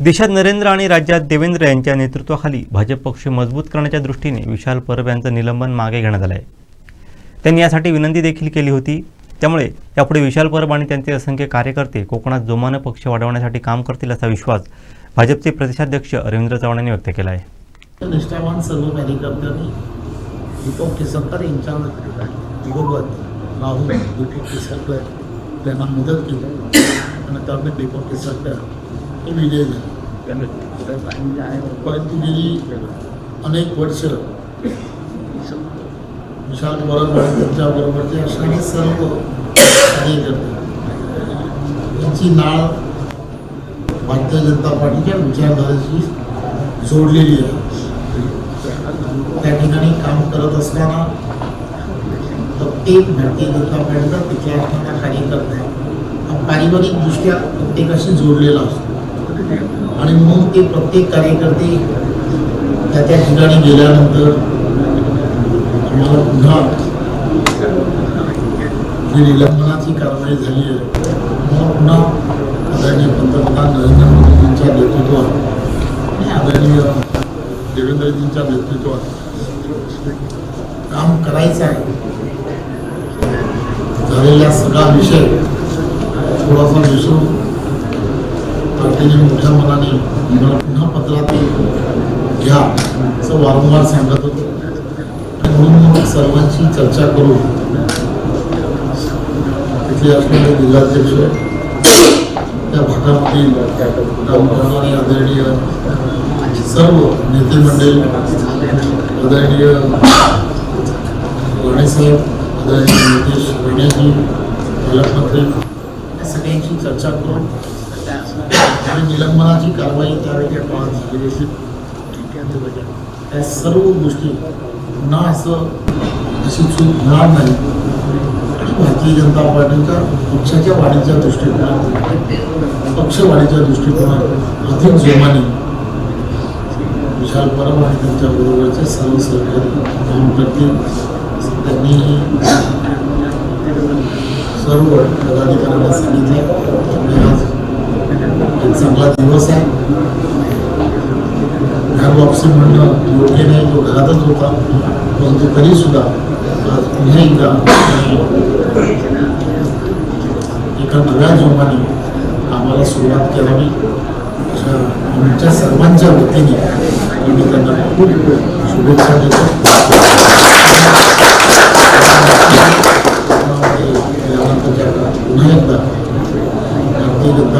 देशात नरेंद्र आणि राज्यात देवेंद्र यांच्या नेतृत्वाखाली भाजप पक्ष मजबूत करण्याच्या दृष्टीने विशाल परब यांचं निलंबन मागे घेण्यात आलं आहे त्यांनी यासाठी विनंती देखील केली होती. त्यामुळे यापुढे विशाल परब आणि त्यांचे असंख्य कार्यकर्ते कोकणात जोमानं पक्ष वाढवण्यासाठी काम करतील असा विश्वास भाजपचे प्रदेशाध्यक्ष रवींद्र चव्हाण यांनी व्यक्त केला आहे निष्ठावान सर्व कार्यकर्त्यांनी दीपक केसरकर यांच्या दिवंगत राहुल दीपक केसरकर त्यांना मदत केली. आणि त्यामुळे दीपक केसरकर विजय झाले परंतु गेली अनेक वर्ष विशाल परब आणि त्यांच्याबरोबरचे असणारे सर्व कार्यकर्ते यांची नाळ भारतीय जनता पार्टीच्या विचारधारेशी जोडलेली आहे. त्या ठिकाणी काम करत असताना प्रत्येक भारतीय जनता पार्टीचा तिथे असणारा कार्यकर्ता हा पारिवारिकदृष्ट्या प्रत्येकाशी जोडलेला असतो. आणि मग ते प्रत्येक कार्यकर्ते त्या त्या ठिकाणी गेल्यानंतर पुन्हा जी निलंबनाची कारवाई झाली आहे मग पुन्हा आदरणीय पंतप्रधान नरेंद्र मोदींच्या नेतृत्वात आणि आदरणीय देवेंद्रजींच्या नेतृत्वात काम करायचं आहे. झालेला सगळा विषय थोडासा विसरून पार्टीने मोठ्या मनाने मला पुन्हा पत्रात घ्या असं वारंवार सांगत होतो. म्हणून सर्वांशी चर्चा करून तिथे असलेले जिल्हाध्यक्ष त्या भागामधील गावकऱ्यांनी आदरणीय सर्व नेते मंडळी आदरणीय साहेब आदरणीय नितेश राणेजी पालकमंत्री या सगळ्यांशी चर्चा करून आणि निलंबनाची कारवाई त्यावेळी आपण ठीक आहे त्या सर्व गोष्टी पुन्हा असं अशी चूक होणार नाही. आणि भारतीय जनता पार्टीच्या पक्षाच्या वाढीच्या दृष्टिकोनात पक्ष वाढीच्या दृष्टिकोनात अधिक जोमाने विशाल परब आणि त्यांच्या बरोबरचे सर्व सहकारी काम करतील त्यांनी सर्व पदाधिकाऱ्यांना सांगितलं. एक चांगला दिवस आहे. घर वापसी म्हणणं योग्य नाही तो घरातच होता. परंतु तरी सुद्धा आज पुन्हा एकदा एका नव्या जोमाने आम्हाला सुरुवात करावी. अशा आमच्या सर्वांच्या वतीने आम्ही त्यांना खूप शुभेच्छा देतो यानंतरच्या काळात पुन्हा एकदा